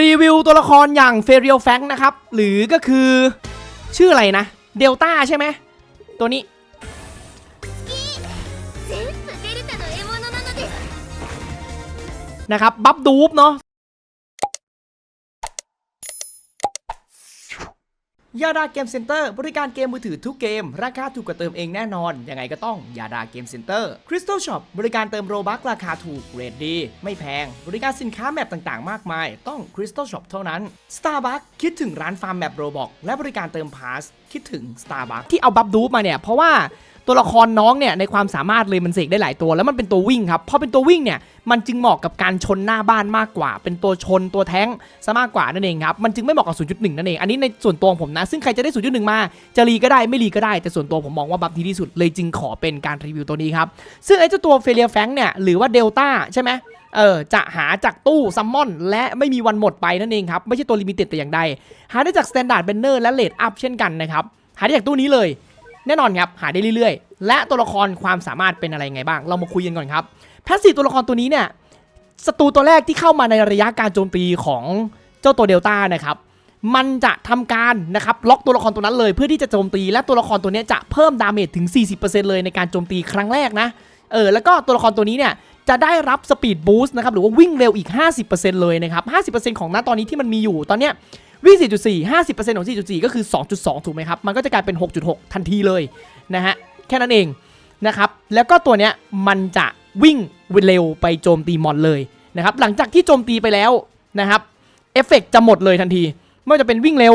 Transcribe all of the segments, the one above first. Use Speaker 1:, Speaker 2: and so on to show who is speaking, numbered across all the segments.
Speaker 1: รีวิวตัวละครอย่างเฟรียลแฟงนะครับ หรือก็คือชื่ออะไรนะ เดลต้าใช่ไหม ตัวนี้ นะครับ บัฟดูบเนาะ ยาดาเกมเซ็นเตอร์บริการเกมมือถือทุกเกม ราคาถูกกว่าเติมเองแน่นอน ยังไงก็ต้องยาดาเกมเซ็นเตอร์คริสตัลช็อปบริการเติมโรบัคราคาถูกเรทดี ไม่แพง บริการสินค้าแมปต่างๆ มากมาย ต้องคริสตัลช็อปเท่านั้น Starbucks คิดถึงร้านฟาร์มแมปโรบอกและบริการเติมพาสคิดถึง Starbucks ที่เอาบัฟดูมาเนี่ยเพราะว่า ตัวละครน้องเนี่ยในความสามารถเลยมันเสกได้หลายตัว แล้วมันเป็นตัววิ่งครับพอเป็นตัววิ่งเนี่ยมันจึงเหมาะกับการชนหน้าบ้านมากกว่า เป็นตัวชนตัวแท้งซะมากกว่านั่นเองครับมันจึงไม่เหมาะกับ 0.1 นั่นเองอันนี้ในส่วนตัวของผมนะซึ่งใครจะได้ 0.1 มาจะรีก็ได้ไม่รีก็ได้แต่ส่วนตัวผมมองว่าบัฟดีที่สุดเลยจึงขอเป็นการรีวิวตัวนี้ครับซึ่งไอ้เจ้าตัวเฟเลียแฟงเนี่ยหรือว่าเดลต้าใช่ไหมเออจะหาจากตู้ซัมมอนและไม่มีวันหมดไปนั่นเองครับ ไม่ใช่ตัวลิมิเต็ดแต่อย่างใด หาได้จากสแตนดาร์ดเบนเนอร์และเลดอัพเช่นกันนะครับ หาได้จากตู้นี้เลย แน่นอนครับหาได้เรื่อยๆ และตัวละครความสามารถเป็นอะไรไงบ้าง เรามาคุยกันก่อนครับแพสซีฟตัวละครตัวนี้เนี่ยศัตรูตัวแรกที่เข้ามาในระยะการโจมตีของเจ้าตัวเดลต้านะครับมันจะทำการนะครับล็อกตัวละครตัวนั้นเลยเพื่อที่จะโจมตีและตัวละครตัวนี้จะเพิ่มดาเมจถึง 40%เลยในการโจมตีครั้งแรกนะเออแล้วก็ตัวละครตัวนี้เนี่ยจะได้รับสปีดบูสต์นะครับหรือว่าวิ่งเร็วอีก 50%เลยนะครับ 50%ของหน้าตอนนี้ที่มันมีอยู่ตอนเนี้ย วิ่ง 4.4 50%ของ 4.4 ก็คือ 2.2 ถูกไหมครับ มันก็จะกลายเป็น 6.6 ทันทีเลยนะฮะ แค่นั้นเองนะครับ แล้วก็ตัวเนี้ยมันจะวิ่งเร็วไปโจมตีมอนเลยนะครับ หลังจากที่โจมตีไปแล้วนะครับ เอฟเฟกต์จะหมดเลยทันที ไม่ว่าจะเป็นวิ่งเร็ว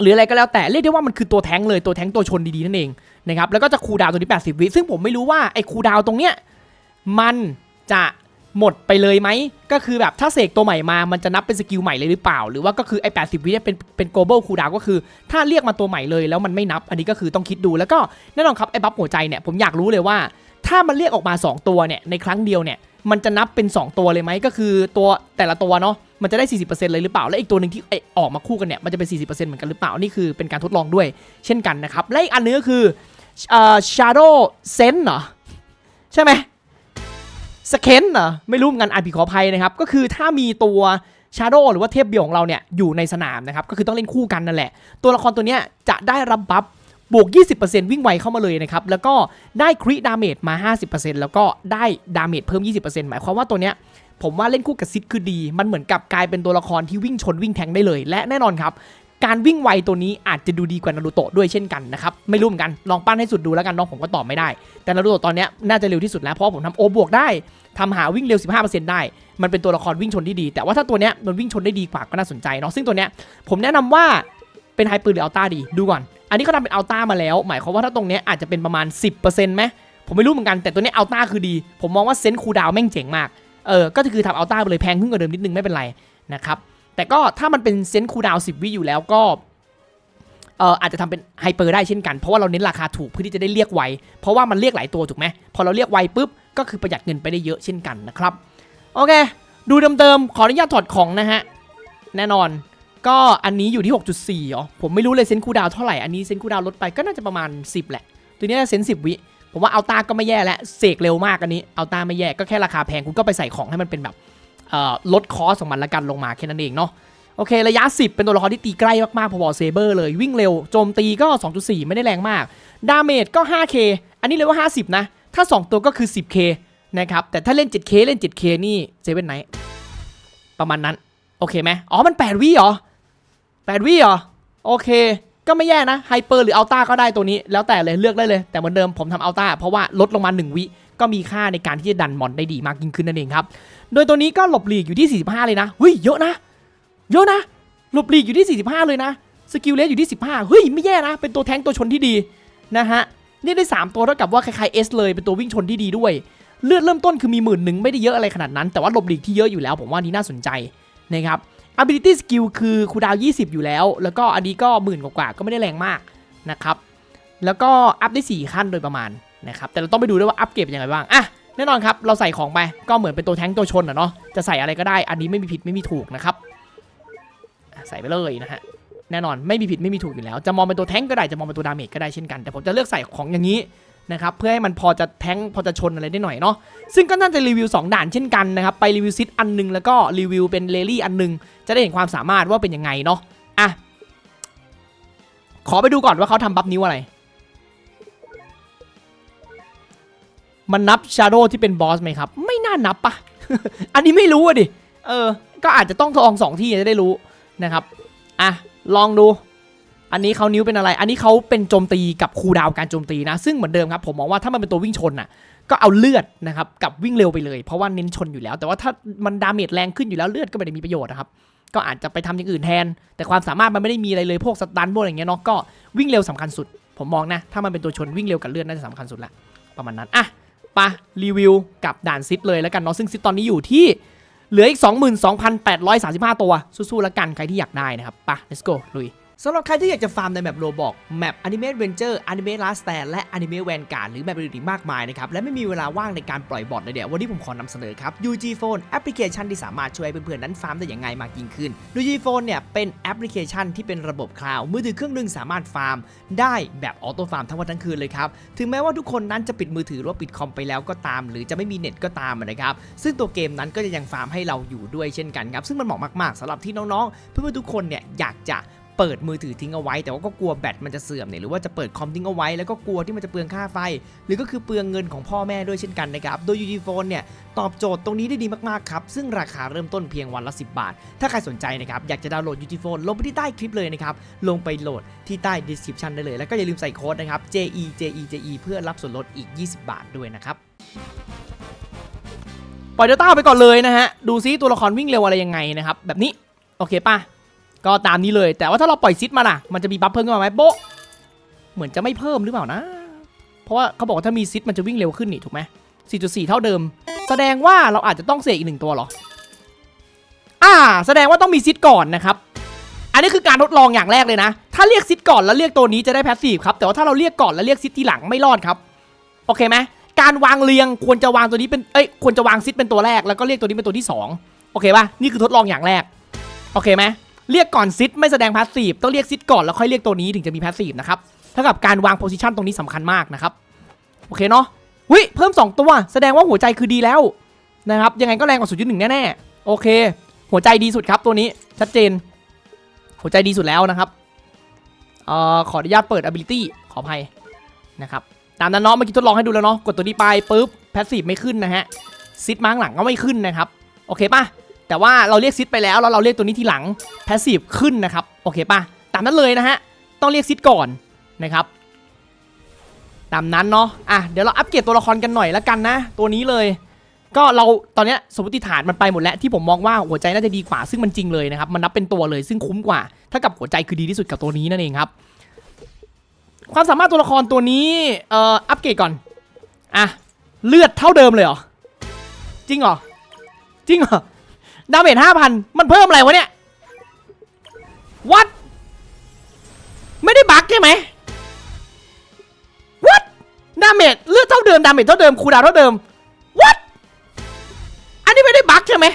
Speaker 1: หรืออะไรก็แล้วแต่ เรียกได้ว่ามันคือตัวแท้งเลย ตัวแท้งตัวชนดีๆ นั่นเองนะครับ แล้วก็จะคูดาวตัวนี้ 80 วิ ซึ่งผมไม่รู้ว่าไอ้คูดาวตรงเนี้ย มันจะ หมดไปเลยไหม ก็คือแบบถ้าเสกตัวใหม่มา มันจะนับเป็นสกิลใหม่เลยหรือเปล่า หรือว่าก็คือไอ้80วิเนี่ยเป็นเป็น global cooldown ก็คือ ถ้าเรียกมาตัวใหม่เลยแล้วมันไม่นับ อันนี้ก็คือต้องคิดดู แล้วก็แน่นอนครับไอ้บัฟหัวใจเนี่ยผมอยากรู้เลยว่า ถ้ามันเรียกออกมา 2 ตัวเนี่ยในครั้งเดียวเนี่ยมันจะนับเป็น 2 ตัวเลยไหมก็คือตัวแต่ละตัวเนาะมันจะได้ 40%เลยหรือเปล่า และอีกตัวหนึ่งที่อ้ออกมาคู่กันเนี่ยมันจะเป็น 40%เหมือนกันหรือเปล่านี่คือเป็นการทดลองด้วย เช่นกันนะครับและอีกอันนึงก็คือเอ่อ shadow sense เหรอใช่ไหม สเคนเหรอไม่รู้เหมือนกันอ่านผิดขออภัยนะครับ ก็คือถ้ามีตัวชาโดหรือว่าเทพเบียวของเราเนี่ยอยู่ในสนามนะครับ ก็คือต้องเล่นคู่กันนั่นแหละ ตัวละครตัวเนี้ยจะได้รับบัฟบวก 20%วิ่งไวเข้ามาเลยนะครับ แล้วก็ได้คริดาเมจมา 50%แล้วก็ได้ดาเมจเพิ่ม 20%หมายความว่าตัวเนี้ยผมว่าเล่นคู่กับซิดคือดี มันเหมือนกับกลายเป็นตัวละครที่วิ่งชนวิ่งแทงได้เลย และแน่นอนครับ การวิ่งไวตัวนี้อาจจะดูดีกว่านารูโตะด้วยเช่นกันนะครับไม่รู้เหมือนกันลองปั้นให้สุดดูแล้วกันน้องผมก็ตอบไม่ได้ แต่นารูโตะตอนนี้น่าจะเร็วที่สุดแล้วเพราะผมทำโอบวกได้ทำหาวิ่งเร็ว 15%ได้ มันเป็นตัวละครวิ่งชนที่ดี แต่ว่าถ้าตัวเนี้ยมันวิ่งชนได้ดีกว่าก็น่าสนใจเนาะซึ่งตัวเนี้ยผมแนะนำว่าเป็นไฮปืนหรืออัลต้าดีดูก่อน อันนี้เขาทำเป็นอัลต้ามาแล้ว หมายความว่าถ้าตรงเนี้ยอาจจะเป็นประมาณ 10%ไหมผมไม่รู้เหมือนกันแต่ตัวนี้อัลต้าคือดี ผมมองว่าเซนคูดาวแม่งเจ๋งมากเออก็คือทำอัลต้าไปเลยแพงขึ้นกว่าเดิมนิดนึงไม่เป็นไรนะครับ แต่ก็ถ้ามันเป็นเซนส์คูดาวน์10วิอยู่แล้วก็เอ่ออาจจะทำเป็นไฮเปอร์ได้เช่นกันเพราะว่าเราเน้นราคาถูกเพื่อที่จะได้เรียกไว เพราะว่ามันเรียกหลายตัวถูกไหมพอเราเรียกไวปุ๊บก็คือประหยัดเงินไปได้เยอะเช่นกันนะครับโอเค ดูเดิมๆขออนุญาตถอดของนะฮะแน่นอน ก็อันนี้อยู่ที่ 6.4อ๋อผมไม่รู้เลยเซนคูดาวเท่าไหร่อันนี้เซนคูดาวลดไปก็น่าจะประมาณ 10 แหละ ตัวนี้เซน10วิผมว่าเอาตาก็ไม่แย่แล้วเสกเร็วมากอันนี้เอาตาไม่แย่ก็แค่ราคาแพงคุณก็ไปใส่ของให้มันเป็นแบบ ลดคอสของมันละกันลงมาแค่นั้นเองเนาะโอเค ระยะ 10 เป็นตัวละครที่ตีใกล้มากๆพอๆเซเบอร์เลยวิ่งเร็วโจมตีก็ 2.4 ไม่ได้แรงมาก ดาเมจก็ 5k อันนี้เลยว่า 50 นะ ถ้า 2 ตัวก็คือ 10k นะครับ แต่ถ้าเล่น 7k เล่น 7k นี่เซเว่นไนประมาณนั้น โอเคไหมอ๋อ มัน 8วิเหรอ 8วิเหรอ โอเค ก็ไม่แย่นะไฮเปอร์หรืออัลต้าก็ได้ตัวนี้ แล้วแต่เลยเลือกได้เลย แต่เหมือนเดิมผมทำอัลต้าเพราะว่าลดลงมา 1 วิก็มีค่าในการที่จะดันมอนได้ดีมากยิ่งขึ้นนั่นเองครับ โดยตัวนี้ก็หลบหลีกอยู่ที่ 45 เลยนะ เฮ้ยเยอะนะ เยอะนะ หลบหลีกอยู่ที่ 45 เลยนะ สกิลเลสอยู่ที่ 15 เฮ้ยไม่แย่นะ เป็นตัวแทงตัวชนที่ดีนะฮะนี่ได้ 3 ตัวเท่ากับว่าคล้ายๆ S เลยเป็นตัววิ่งชนที่ดีด้วย เลือดเริ่มต้นคือมีหมื่นหนึ่งไม่ได้เยอะอะไรขนาดนั้น แต่ว่าหลบหลีกที่เยอะอยู่แล้ว ผมว่านี่น่าสนใจนะครับ ability skill คือคูดาว 20 อยู่แล้ว แล้วก็อันนี้ก็หมื่นกว่าก็ไม่ได้แรงมากนะครับ แล้วก็อัพได้ 4 ขั้นโดยประมาณนะครับ แต่เราต้องไปดูด้วยว่าอัพเก็บยังไงบ้าง อะ แน่นอนครับ เราใส่ของไป ก็เหมือนเป็นตัวแท้งตัวชนอะเนาะ จะใส่อะไรก็ได้ อันนี้ไม่มีผิดไม่มีถูกนะครับ ใส่ไปเลยนะฮะ แน่นอนไม่มีผิดไม่มีถูกอยู่แล้ว จะมองเป็นตัวแท้งก็ได้ จะมองเป็นตัวดาเมจก็ได้เช่นกัน แต่ผมจะเลือกใส่ของอย่างนี้ นะครับเพื่อให้มันพอจะแทงพอจะชนอะไรได้หน่อยเนาะซึ่งก็น่าจะรีวิว 2 ด่านเช่นกันนะครับไปรีวิวซิดอันหนึงแล้วก็รีวิวเป็นเลลี่อันหนึง จะได้เห็นความสามารถว่าเป็นยังไงเนาะอะขอไปดูก่อนว่าเขาทำบัฟนิ้วอะไร มันนับชาโดที่เป็นบอสไหมครับ ไม่น่านับปะอันนี้ไม่รู้อะดิ เออ ก็อาจจะต้องทองสองที่จะได้รู้นะครับ อะ ลองดู อันนี้เขานิ้วเป็นอะไร อันนี้เขาเป็นโจมตีกับคูดาวการโจมตีนะ ซึ่งเหมือนเดิมครับผมมองว่าถ้ามันเป็นตัววิ่งชนน่ะก็เอาเลือดนะครับกับวิ่งเร็วไปเลย เพราะว่าเน้นชนอยู่แล้ว แต่ว่าถ้ามันดาเมจแรงขึ้นอยู่แล้วเลือดก็ไม่ได้มีประโยชน์นะครับก็อาจจะไปทำอย่างอื่นแทน แต่ความสามารถมันไม่ได้มีอะไรเลยพวกสตันพวกอะไรเงี้ยเนาะก็วิ่งเร็วสำคัญสุด ผมมองนะ ถ้ามันเป็นตัวชนวิ่งเร็วกับเลือดน่าจะสำคัญสุดละประมาณนั้นอะปะรีวิวกับด่านซิดเลยแล้วกันเนาะซึ่งซิดตอนนี้อยู่ที่เหลืออีก 22,835 ตัวสู้ๆแล้วกันใครที่อยากได้นะครับปะ let's go ลุย สำหรับใครที่อยากจะฟาร์มในแมปโรบอกแมป Anime Adventure Anime Last Stand และ Anime Vanguard หรือแมปอื่นอีกมากมายนะครับ และไม่มีเวลาว่างในการปล่อยบอทเลยเดี๋ยววันนี้ผมขอนำเสนอครับ UG Phone แอปพลิเคชันที่สามารถช่วยเพื่อนๆนั้นฟาร์มได้อย่างง่ายมากยิ่งขึ้น UG Phone เนี่ยเป็นแอปพลิเคชันที่เป็นระบบคลาวด์มือถือเครื่องหนึงสามารถฟาร์ม ได้แบบออโต้ฟาร์มทั้งวันทั้งคืนเลยครับถึงแม้ว่าทุกคนนั้นจะปิดมือถือหรือว่าปิดคอมไปแล้วก็ตาม หรือจะไม่มีเน็ตก็ตามนะครับซึ่งตัวเกมนั้นก็จะยังฟาร์มให้เราอยู่ด้วยเช่นกันครับซึ่งมันเหมาะมากๆสำหรับที่น้องๆ เพื่อนๆทุกคนเนี่ยอยากจะ เปิดมือถือทิ้งเอาไว้ แต่ว่าก็กลัวแบตมันจะเสื่อมเนี่ยหรือว่าจะเปิดคอมทิ้งเอาไว้แล้วก็กลัวที่มันจะเปลืองค่าไฟ หรือก็คือเปลืองเงินของพ่อแม่ด้วยเช่นกันนะครับ โดย UG Phone เนี่ยตอบโจทย์ตรงนี้ได้ดีมากๆครับ ซึ่งราคาเริ่มต้นเพียงวันละ 10 บาท ถ้าใครสนใจนะครับ อยากจะดาวน์โหลด UG Phone ลงไปที่ใต้คลิปเลยนะครับ ลงไปโหลดที่ใต้ description ได้เลย แล้วก็อย่าลืมใส่โค้ดนะครับ JE JE JE เพื่อรับส่วนลดอีก 20 บาทด้วยนะครับปล่อยเดลต้าไปก่อนเลยนะฮะดูซิตัวละครวิ่งเร็วอะไรยังไงนะครับแบบนี้โอเคป่ะ ก็ตามนี้เลย แต่ว่าถ้าเราปล่อยซิดมาล่ะ มันจะมีบัฟเพิ่มขึ้นมาไหมโบะเหมือนจะไม่เพิ่มหรือเปล่านะ เพราะว่าเขาบอกว่าถ้ามีซิดมันจะวิ่งเร็วขึ้นนี่ถูกไหม4.4 เท่าเดิม แสดงว่าเราอาจจะต้องเสกอีกหนึ่งตัวหรอ อ่า แสดงว่าต้องมีซิดก่อนนะครับ อันนี้คือการทดลองอย่างแรกเลยนะ ถ้าเรียกซิดก่อนแล้วเรียกตัวนี้จะได้แพสซีฟครับ แต่ว่าถ้าเราเรียกก่อนแล้วเรียกซิดทีหลังไม่รอดครับ โอเคไหมการวางเรียงควรจะวางตัวนี้เป็น เอ้ย ควรจะวางซิดเป็นตัวแรกแล้วก็เรียกตัวนี้เป็นตัวที่สองโอเคป่ะ นี่คือทดลองอย่างแรก โอเคไหม เรียกก่อนซิดไม่แสดงพาสซีฟต้องเรียกซิดก่อนแล้วค่อยเรียกตัวนี้ถึงจะมีพาสซีฟนะครับเท่ากับการวางโพซิชันตรงนี้สำคัญมากนะครับโอเคเนาะวิเพิ่ม 2 ตัว แสดงว่าหัวใจคือดีแล้วนะครับยังไงก็แรงกว่า0.1แน่ๆโอเค หัวใจดีสุดครับตัวนี้ชัดเจน หัวใจดีสุดแล้วนะครับเอ่อขออนุญาตเปิด ability ขออภัยนะครับตามนั้นเนาะเมื่อกี้ทดลองให้ดูแล้วเนาะกดตัวนี้ไปปุ๊บพาสซีฟไม่ขึ้นนะฮะซิดมาข้างหลังก็ไม่ขึ้นนะครับโอเคป่ะ แต่ว่าเราเรียกซิดไปแล้วแล้วเราเรียกตัวนี้ทีหลังแพสซีฟขึ้นนะครับโอเคป่ะตามนั้นเลยนะฮะต้องเรียกซิดก่อนนะครับตามนั้นเนาะอะเดี๋ยวเราอัปเกรดตัวละครกันหน่อยละกันนะ ตัวนี้เลย ก็เราตอนนี้สมมติฐานมันไปหมดแล้วที่ผมมองว่าหัวใจน่าจะดีกว่าซึ่งมันจริงเลยนะครับมันนับเป็นตัวเลยซึ่งคุ้มกว่า ถ้ากับหัวใจคือดีที่สุดกับตัวนี้นั่นเองครับ ความสามารถตัวละครตัวนี้เอ่ออัปเกรดก่อนอะเลือดเท่าเดิมเลยเหรอจริงเหรอจริงเหรอ ดาเมจห้าพันมันเพิ่มอะไรวะเนี่ย what ไม่ได้บั๊กใช่ไหม what ดาเมจเลือดเท่าเดิมดาเมจเท่าเดิมคูดาวเท่าเดิม what อันนี้ไม่ได้บั๊กใช่ไหม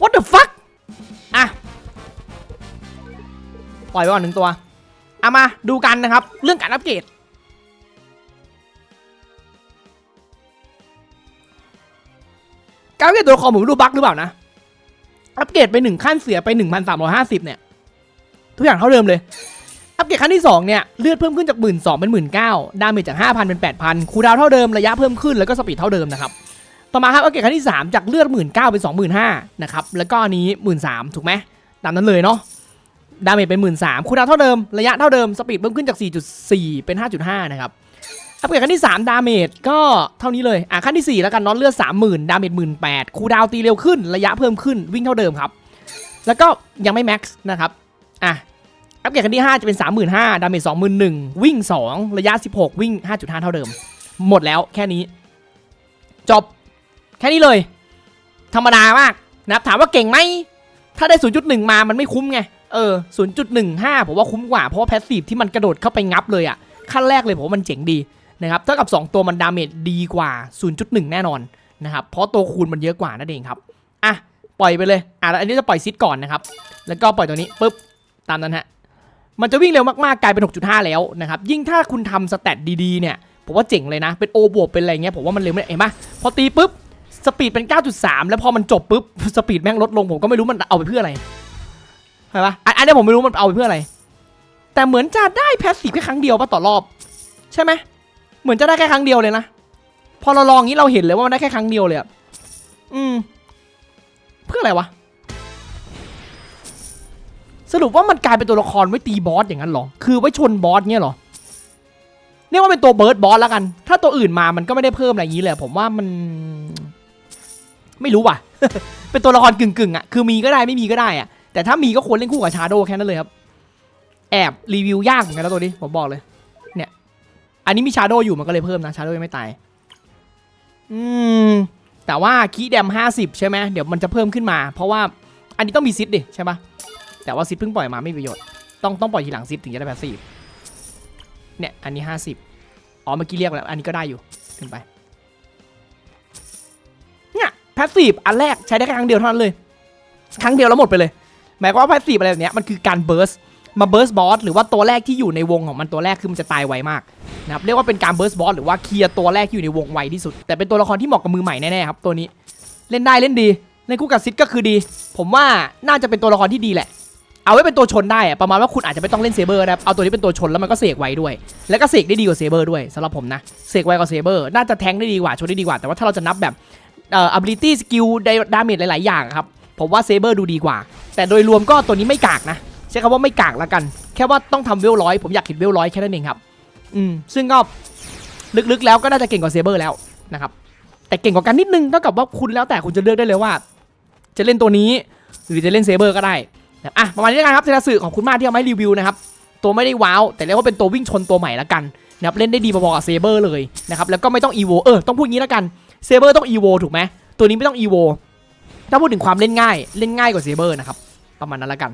Speaker 1: what the fuck อะปล่อยไปก่อนหนึ่งตัวเอามาดูกันนะครับ เรื่องการอัปเกรดการอัปเกรดตัวครผมไม่รู้บั๊กหรือเปล่านะ อัปเกรดไปหนึ่งขั้นเสียไปหนึ่งพันสามร้อยห้าสิบเนี่ย ทุกอย่างเท่าเดิมเลย อัปเกรดขั้นที่2เนี่ย เลือดเพิ่มขึ้นจาก1 2ื่นสองเป็นหมื่นเก้าดาเมจจาก5,000เป็น8,000คูดาวเท่าเดิม ระยะเพิ่มขึ้นแล้วก็สปีดเท่าเดิมนะครับ ต่อมาครับอัปเกรดขั้นที่3จากเลือด1 9ื่นเก้าเป็น25,000นห้านะครับ แล้วก็อันนี้1 3ื่นสามถูกไหมตามนั้นเลยเนาะ ดาเมจเป็น1 3ื่นสามคูดาวเท่าเดิม ระยะเท่าเดิม สปีดเพิ่มขึ้นจาก 4.4 เป็น 5.5 นะครับ อัปเกรดขั้นที่ 3 ดาเมจก็เท่านี้เลย อะขั้นที่ 4 แล้วกันเนอนเลือด30,000 ดาเมจ18,000คูดาวตีเร็วขึ้น ระยะเพิ่มขึ้นวิ่งเท่าเดิมครับ แล้วก็ยังไม่แม็กซ์นะครับ อะอัปเกรดขั้นที่ 5 จะเป็น 35,000 ดาเมจ21,000 วิ่ง 2 ระยะ 16 วิ่ง 5.5 เท่าเดิม หมดแล้วแค่นี้ จบ แค่นี้เลย ธรรมดามากนะครับถามว่าเก่งไหม ถ้าได้ 0.1 มามันไม่คุ้มไง เออ 0.15 ผมว่าคุ้มกว่าเพราะว่าแพสซีฟที่มันกระโดดเข้าไปงับเลยอะ่ะขั้นแรกเลยผมว่ามันเจ๋งดี นะครับเท่ากับ 2 ตัวมันดาเมจดีกว่า 0.1 แน่นอนนะครับเพราะตัวคูณมันเยอะกว่านั่นเองครับอะปล่อยไปเลยอะอันนี้จะปล่อยซิดก่อนนะครับแล้วก็ปล่อยตัวนี้ปุ๊บตามนั้นฮะมันจะวิ่งเร็วมากๆกลายเป็น 6.5 แล้วนะครับยิ่งถ้าคุณทำสแตทดีๆเนี่ยผมว่าเจ๋งเลยนะ เป็นโอบวกเป็นอะไรเงี้ยผมว่ามันเร็วไม่เห็นปะพอตีปุ๊บสปีดเป็น 9.3 แล้วพอมันจบปุ๊บสปีดแม่งลดลงผมก็ไม่รู้มันเอาไปเพื่ออะไรเห็นปะอันอันนี้ผมไม่รู้มันเอาไปเพื่ออะไร แต่เหมือนจะได้แพสซีฟแค่ครั้งเดียวปะต่อรอบ ใช่ไหม เหมือนจะได้แค่ครั้งเดียวเลยนะ พอเราลองอย่างนี้เราเห็นเลยว่ามันได้แค่ครั้งเดียวเลยอะอืม เพื่ออะไรวะ สรุปว่ามันกลายเป็นตัวละครไว้ตีบอสอย่างนั้นหรอ คือไว้ชนบอสเงี้ยหรอเรียกว่าเป็นตัวเบิร์ดบอสแล้วกัน ถ้าตัวอื่นมามันก็ไม่ได้เพิ่มอะไรอย่างนี้เลย ผมว่ามัน ไม่รู้ว่ะ เป็นตัวละครกึ่งๆอะ คือมีก็ได้ไม่มีก็ได้อะ แต่ถ้ามีก็ควรเล่นคู่กับชาโดแค่นั้นเลยครับ แอบรีวิวยากเหมือนกันนะตัวนี้ผมบอกเลย อันนี้มีชาโดอยู่มันก็เลยเพิ่มนะชาโดยังไม่ตาย อืม แต่ว่าคีย์แดม50ใช่ไหมเดี๋ยวมันจะเพิ่มขึ้นมา เพราะว่าอันนี้ต้องมีซิดดิใช่ปะแต่ว่าซิดเพิ่งปล่อยมาไม่มีประโยชน์ต้องต้องปล่อยทีหลังซิดถึงจะได้แพสซีฟเนี่ยอันนี้50อ๋อเมื่อกี้เรียกแล้ว อันนี้ก็ได้อยู่ขึ้นไปเนี่ยแพสซีฟอันแรกใช้ได้แค่ครั้งเดียวเท่านั้นเลย ครั้งเดียวแล้วหมดไปเลย หมายความว่าแพสซีฟอะไรแบบเนี้ยมันคือการเบิร์ส มาเบิร์สบอสหรือว่าตัวแรกที่อยู่ในวงของมันตัวแรกคือมันจะตายไวมากนะครับเรียกว่าเป็นการเบิร์สบอสหรือว่าเคลียร์ตัวแรกที่อยู่ในวงไวที่สุด แต่เป็นตัวละครที่เหมาะกับมือใหม่แน่ๆครับตัวนี้เล่นได้เล่นดีเล่นคู่กับซิดก็คือดี ผมว่าน่าจะเป็นตัวละครที่ดีแหละ เอาไว้เป็นตัวชนได้ประมาณว่าคุณอาจจะไม่ต้องเล่นเซเบอร์นะครับเอาตัวนี้เป็นตัวชนแล้วมันก็เสกไวด้วย แล้วก็เสกได้ดีกว่าเซเบอร์ด้วยสำหรับผมนะเสกไวกว่าเซเบอร์น่าจะแทงได้ดีกว่าชนได้ดีกว่า แต่ว่าถ้าเราจะนับแบบเอ่อ ability skill ดาเมจหลาย ๆ อย่างครับผมว่าเซเบอร์ดูดีกว่า แต่โดยรวมก็ตัวนี้ไม่กากนะ ใช้คำว่าไม่กากละกัน แค่ว่าต้องทำเวลร้อยผมอยากเห็นเวลร้อยแค่นั้นเองครับ อืมซึ่งก็ลึกๆแล้วก็น่าจะเก่งกว่าเซเบอร์แล้วนะครับแต่เก่งกว่ากันนิดนึงเท่ากับว่าคุณแล้วแต่คุณจะเลือกได้เลยว่า จะเล่นตัวนี้หรือจะเล่นเซเบอร์ก็ได้นะอะประมาณนี้กันครับเซราสื่อของคุณมากที่เอามารีวิวนะครับตัวไม่ได้ว้าวแต่เรียกว่าเป็นตัววิ่งชนตัวใหม่ละกันนะครับเล่นได้ดีพอๆกับเซเบอร์เลยนะครับแล้วก็ไม่ต้องอีโวเออต้องพูดงี้ละกันเซเบอร์ต้องอีโวถูกไหมตัวนี้ไม่ต้องอีโวถ้าพูดถึงความเล่นง่ายเล่นง่ายกว่าเซเบอร์นะครับประมาณนั้นละกัน